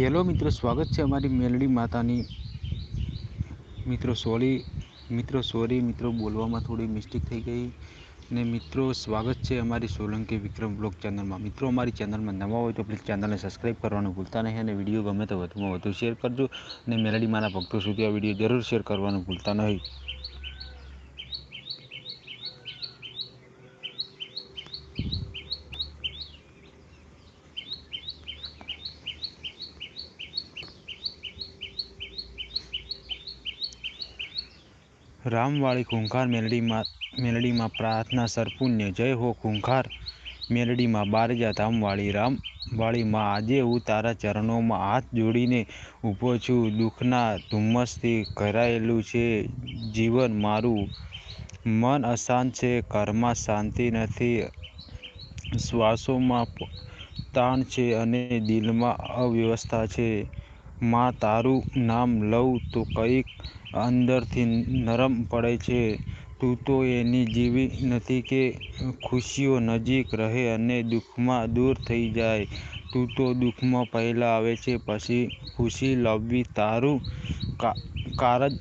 Hello મિત્રો, સ્વાગત છે અમારી મેલડી માતાની. મિત્રો સોરી મિત્રો સોરી મિત્રો, બોલવામાં થોડી મિસ્ટેક થઈ ગઈ. ને મિત્રો, સ્વાગત છે અમારી સોલંકી વિક્રમ બ્લોગ ચેનલમાં મિત્રો, અમારી ચેનલમાં નવા હોય તો પ્લીઝ ચેનલને સબસ્ક્રાઈબ કરવાનું ભૂલતા નહીં અને વીડિયો ગમે તો વધુમાં વધુ શેર કરજો. અને મેલડી મારા ભક્તો સુધી આ વીડિયો જરૂર શેર કરવાનું ભૂલતા નહીં. રામવાળી ખૂંખાર મેલડીમાં મેલડીમાં પ્રાર્થના સરપુણ્ય, જય હો ખૂંખાર. મેલડીમાં બારજા ધામવાળી રામવાળીમાં આજે હું તારા ચરણોમાં હાથ જોડીને ઊભો છું. દુઃખના ધુમ્મસથી ઘેરાયેલું છે જીવન મારું. મન અશાંત છે, ઘરમાં શાંતિ નથી. શ્વાસોમાં તાણ છે અને દિલમાં અવ્યવસ્થા છે. માં તારું નામ લઉં તો કંઈક અંદરથી નરમ પડે છે. તું તો એની જેવી નથી કે ખુશીઓ નજીક રહે અને દુઃખમાં દૂર થઈ જાય. તું તો દુઃખમાં પહેલાં આવે છે, પછી ખુશી લાવવી તારું કારજ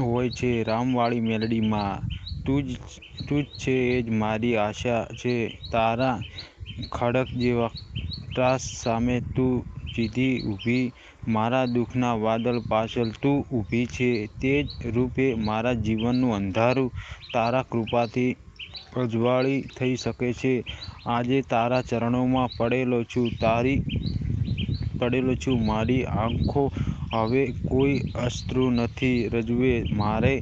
હોય છે રામવાળી મેલડીમાં. તું જ તું જ છે એ જ મારી આશા છે. તારા ખડક જેવા ત્રાસ સામે તું સીધી ઊભી, મારા દુઃખના વાદળ પાછળ તું ઊભી છે. તે જ રૂપે મારા જીવનનું અંધારું તારા કૃપાથી અજવાળી થઈ શકે છે. આજે તારા ચરણોમાં પડેલો છું, તારી પડેલો છું, મારી આંખો હવે કોઈ અશ્રુ નથી. રજવે, મારે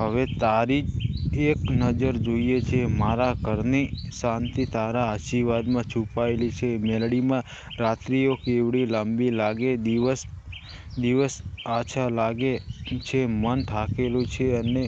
હવે તારી જ એક નજર જોઈએ છે. મારા ઘરની શાંતિ તારા આશીર્વાદમાં છુપાયેલી છે. મેલડીમાં રાત્રિઓ કેવડી લાંબી લાગે, દિવસ દિવસ આછા લાગે છે. મન થાકેલું છે અને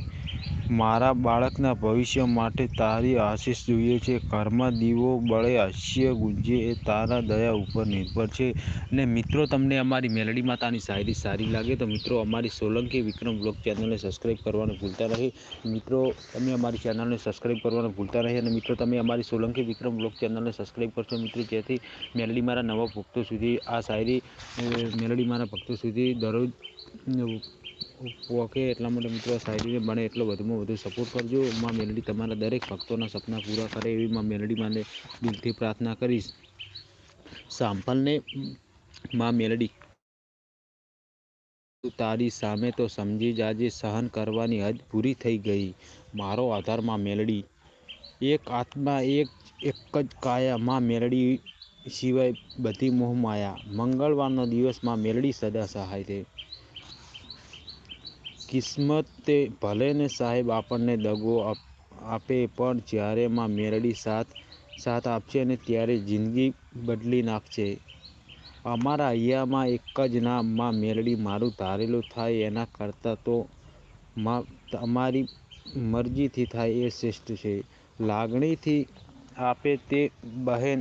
મારા બાળકના ભવિષ્ય માટે તારી આશીષ જોઈએ છે. ઘરમાં દીવો બળે હાસ્ય ગુંજે એ તારા દયા ઉપર નિર્ભર છે. અને મિત્રો, તમને અમારી મેલડી માતાની શાયરી સારી લાગે તો મિત્રો, અમારી સોલંકી વિક્રમ બ્લોગ ચેનલને સબસ્ક્રાઈબ કરવાનું ભૂલતા નહીં. મિત્રો, તમે અમારી ચેનલને સબસ્ક્રાઈબ કરવાનું ભૂલતા નહીં અને મિત્રો, તમે અમારી સોલંકી વિક્રમ બ્લોગ ચેનલને સબસ્ક્રાઈબ કરશો મિત્રો, જેથી મેલડી મારા નવા ભક્તો સુધી આ શાયરી, મેલડી મારા ભક્તો સુધી દરરોજ પોકે એટલા માટે મિત્રો આ બને એટલો વધુમાં વધુ સપોર્ટ કરજો. માં મેલડી તમારા દરેક ભક્તોના સપના પૂરા કરે એવી માં મેલડી માને દિલથી પ્રાર્થના કરીશ. સાંભળને, માં મેલડી. તારી સામે તો સમજી જાજે સહન કરવાની હદ પૂરી થઈ ગઈ. મારો આધારમાં મેલડી. એક આત્મા, એક એક જ કાયા માં મેલડી સિવાય બધી મોહમાયા મંગળવારનો દિવસમાં મેલડી સદા સહાય છે. કિસ્મતે ભલે ને સાહેબ આપણને દગો આપે પણ જ્યારે માં મેરડી સાથ સાથ આપશે ને ત્યારે જિંદગી બદલી નાખશે. અમારા અહીંયામાં એક જ નામમાં મેરડી મારું ધારેલું થાય એના કરતાં તો માં તમારી મરજીથી થાય એ શ્રેષ્ઠ છે. લાગણીથી આપે તે બહેન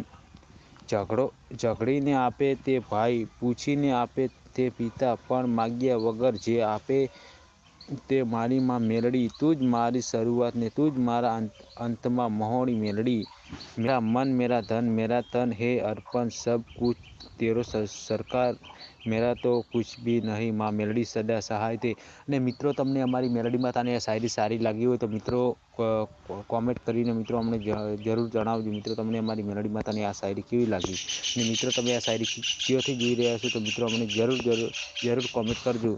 ઝઘડો, ઝઘડીને આપે તે ભાઈ, પૂછીને આપે તે પિતા પણ માગ્યા વગર જે આપે તે મારી માં મેલડી, તું જ મારી શરૂઆત ને તું જ મારા અંતમાં મહોણી મેલડી. મેરા મન, મેરા ધન, મેરા તન, હે અર્પણ, સબ કુછ તેરો સરકાર. મેરા તો કુછ ભી નહીં, માં મેલડી સદા સહાય તે અને મિત્રો, તમને અમારી મેલડી તને શાયરી સારી લાગી હોય તો મિત્રો કોમેન્ટ કરીને મિત્રો અમને જરૂર જણાવજો. મિત્રો, તમને અમારી મેલડી માતાની આ શાયરી કેવી લાગી? અને મિત્રો, તમે આ શાયરી ક્યાંથી જોઈ રહ્યા છો તો મિત્રો, અમને જરૂર જરૂર જરૂર કોમેન્ટ કરજો.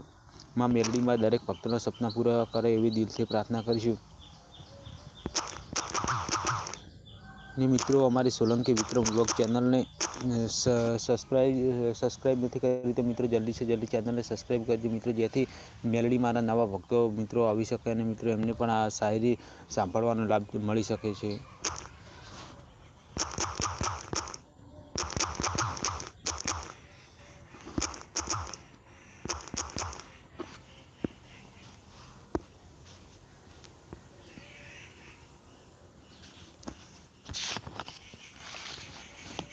માં મેલડીમાં દરેક ભક્તોના સપના પૂરા કરે એવી દિલથી પ્રાર્થના કરીશું. ને મિત્રો, અમારી સોલંકી વિક્રમ બ્લોગ ચેનલને સબસ્ક્રાઈબ સબસ્ક્રાઈબ નથી કરી તો મિત્રો, જલ્દી છે જલ્દી ચેનલને સબસ્ક્રાઈબ કરજો મિત્રો, જેથી મેલડી મારા નવા ભક્તો મિત્રો આવી શકે અને મિત્રો, એમને પણ આ શાયરી સાંભળવાનો લાભ મળી શકે છે.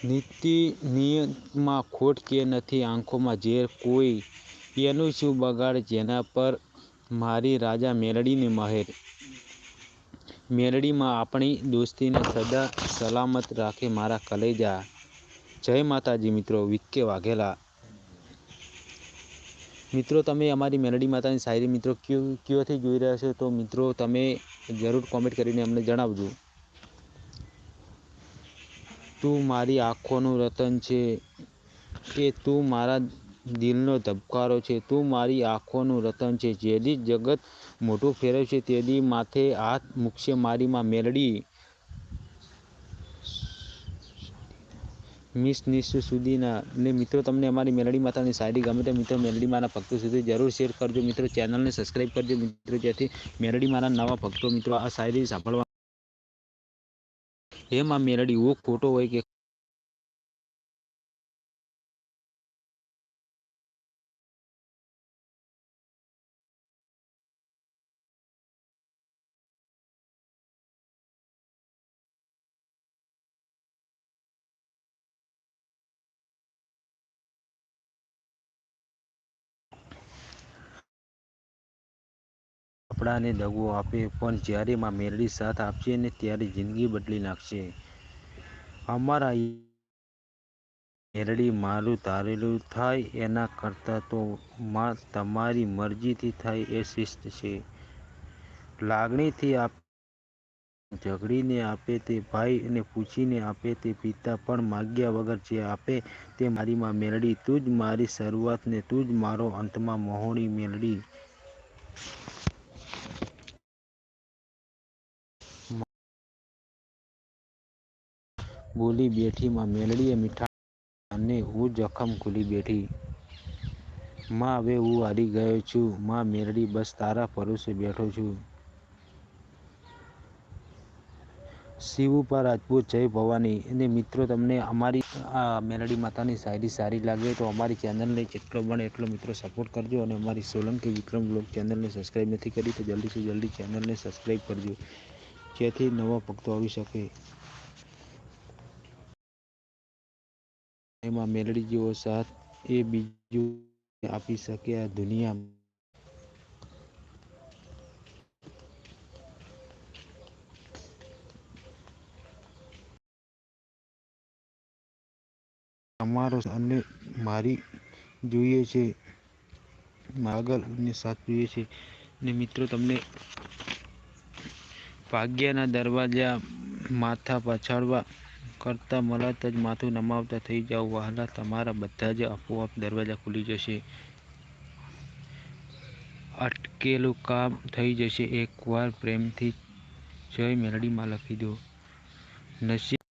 નીતિ નિયમમાં ખોટ કે નથી, આંખોમાં ઝેર કોઈ, એનું શું બગાડ? જેના પર મારી રાજા મેલડીની મહેર. મેલડીમાં આપણી દોસ્તીને સદા સલામત રાખે મારા કલેજા. જય માતાજી મિત્રો, વિકે વાઘેલા. મિત્રો, તમે અમારી મેલડી માતાની શાયરી મિત્રો કયો, કયોથી જોઈ રહ્યા છો? તો મિત્રો, તમે જરૂર કોમેન્ટ કરીને અમને જણાવજો. તું મારી આંખોનું રતન છે કે તું મારા દિલનો ધબકારો છે. તું મારી આંખોનું રતન છે. જેદી જગત મોટું ફેરવશે તેદી માથે હાથ મૂકશે મારી માં મેલડી. મિસ નિશ સુધીના ને મિત્રો, તમને અમારી મેલડી માતાની શાયરી ગમે તે મિત્રો મેલડી મારા ભક્તો સુધી જરૂર શેર કરજો. મિત્રો ચેનલને સબસ્ક્રાઈબ કરજો. મિત્રો, જેથી મેલડી મારા નવા ભક્તો મિત્રો આ શાયરી સાંભળવા એમાં મેલડી ઓ ખોટો હોય કે આપણાને દગો આપે, પણ જ્યારે માં મેરડી સાથ આપશે ને ત્યારે જિંદગી બદલી નાખશે. અમારા મેરડી મારું ધારેલું થાય, એના કરતાં તો માં તમારી મરજીથી થાય એ શિસ્ત છે. લાગણીથી આપ ઝઘડીને આપે તે ભાઈ અને પૂછીને આપે તે પિતા પણ માગ્યા વગર જે આપે તે મારી માં મેળડી તું જ મારી શરૂઆત ને તું જ મારો અંતમાં મોહણી મેલડી. બોલી બેઠી માં મેલડીએ મીઠા અને હું જખમ ખુલી બેઠી. માં, હવે હું હારી ગયો છું. માં, મેલડી, બસ તારા પરોશે બેઠો છું. શિવ ઉપર રાજપૂત જય ભવાની. અને મિત્રો, તમને અમારી, આ મેલડી માતાની શાયરી સારી લાગે તો અમારી ચેનલને જેટલો બને એટલો મિત્રો સપોર્ટ કરજો અને અમારી સોલંકી વિક્રમ બ્લોગ ચેનલને સબસ્ક્રાઈબ નથી કરી તો જલ્દીથી જલ્દી ચેનલને સબસ્ક્રાઈબ કરજો. જેથી નવા ભક્તો આવી શકે. એમાં મેલડી જેવો સાથ એ બીજું આપી શકે આ દુનિયા અમારો અને મારી જોઈએ છે આગળ અને સાથ જોઈએ છે ને મિત્રો તમને ભાગ્યના દરવાજા માથા પછાડવા કરતાં મળત જ માથું નમાવતા થઈ જાઓ, વહાલા તમારા બધા જ આપોઆપ દરવાજા ખુલી જશે. અટકેલું કામ થઈ જશે. એકવાર પ્રેમથી જય મેલડીમાં લખી દો. નસીબ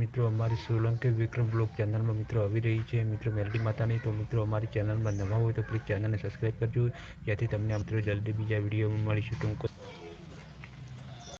મિત્રો, અમારી સોલંકી વિક્રમ બ્લોગ ચેનલમાં મિત્રો આવી રહી છે. મિત્રો, મેલડી માતાની, તો મિત્રો અમારી ચેનલમાં નવા હોય તો પ્લીઝ ચેનલને સબસ્ક્રાઈબ કરજો. જેથી તમને મિત્રો જલ્દી બીજા વીડિયો મળીશું. ટૂંકો